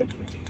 Thank you.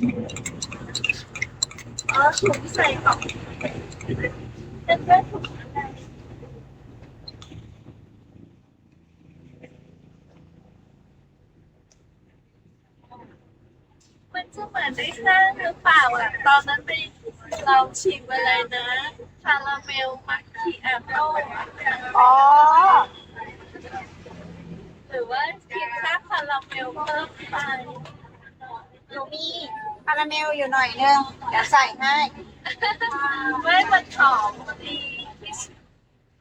อ๋อถุงใส่ของเป็นเพื่อนถุงอะไรมันจะเหมือนในห้างหรือเปล่าอะ ตอนนั้นไปลองชิมอะไรนะคาราเมลมัคคิอาโต้อ๋อ หรือว่ากินค่าคาราเมลเพิ่มไป หนูมีคาราเมลอยู่หน่อยนึงเดี๋ยวใส่ให้ไม่มันหอมพอดี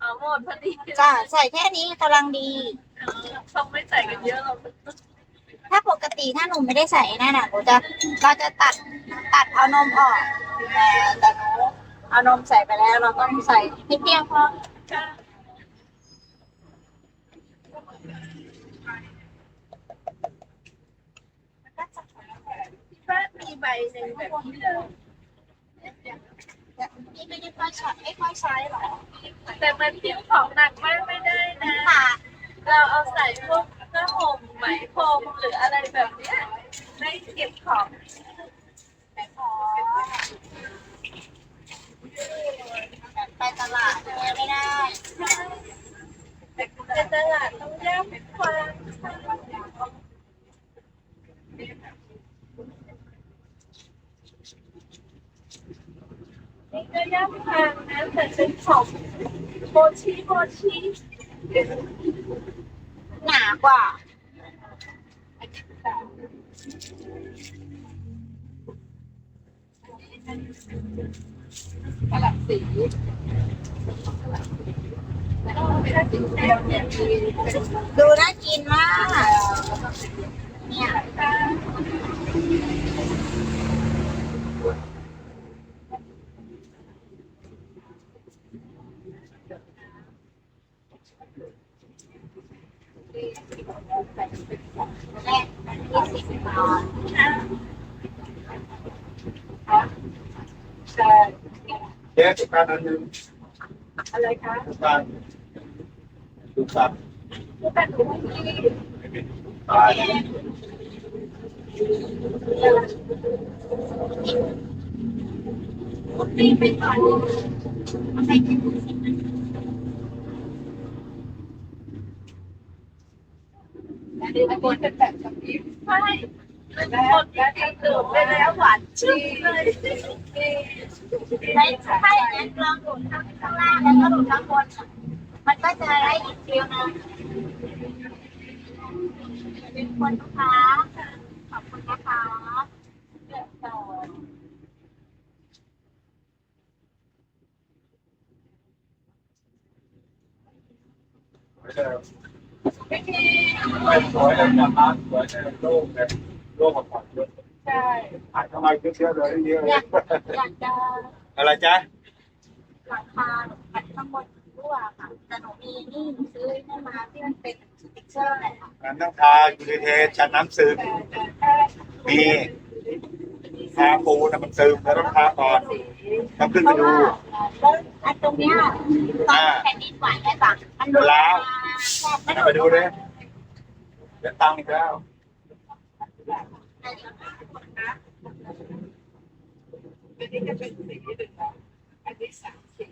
อ๋อหมดพอดีจ้าใส่แค่นี้กำลังดีเออเขาไม่ใส่กันเยอะหรอกถ้าปกติถ้าหนูไม่ได้ใส่นั่นน่ะหนูจะเราจะตัดตัดเอานมออกแต่แต่หนูเอานมใส่ไปแล้วเราต้องใส่นิดเดียวพอ ค่ะที่บ้านมี ใบหนึ่งแบบนี้เลยนี่ไม่ได้ค่อยใช้ไม่ค่อยใช้หรอแต่มันทิ้งของหนักมากไม่ได้นะค่ะเราเอาใส่พวกผ้าห่มไหมพรมหรืออะไรแบบเนี้ยไม่เก็บของไปตลาดเนี่ยไม่ได้แต่ตลาดต้องย่ำความ นี่ก็ย่ำความนะแต่เป็นของโมชิโมชิหนากว่ากระหล่ำสีดูน่ากินมากเนี่ย แรกยี่สิบบาทใช่เจ๊ตุกการอันหนึ่งอะไรคะตุกการตุกการที่เป็นเป็นแบบกับพริบใช่หมดแล้วดื่มไปแล้วหวานชื่นเลยใช่ใช่งั้นลองดูทั้งข้างล่างแล้วก็ดูข้างบนมันก็จะได้อีกฟิลนึงเป็นคนลูกค้าขอบคุณนะคะไม่ สวยเลยจากร้านสวยเลยโล่งเลยโล่งกว่าก่อนเยอะใช่ถ่ายทำไมเยอะๆเลยเยอะอยากอยากจะอะไรจ๊ะหลังคาปัดข้างบนรั่วค่ะแต่หนูมีนี่หนูซื้อนี่มาที่มันเป็นสติ๊กเกอร์อะไรค่ะงานนั่งทายูนิเทสชั้นน้ำซึมมีทาปูนะมันซึมแล้วต้องทาก่อนต้องขึ้นเพไปราะดู ว่าแล้วอันตรงเนี้ยตอนแผ่นดินไหวได้ปะมันโดนแล้ว ไปดูเลยเดี๋ยวตังอีกแล้วอันนี้จะเป็นสีหนึ่งแล้วอันนี้สามสี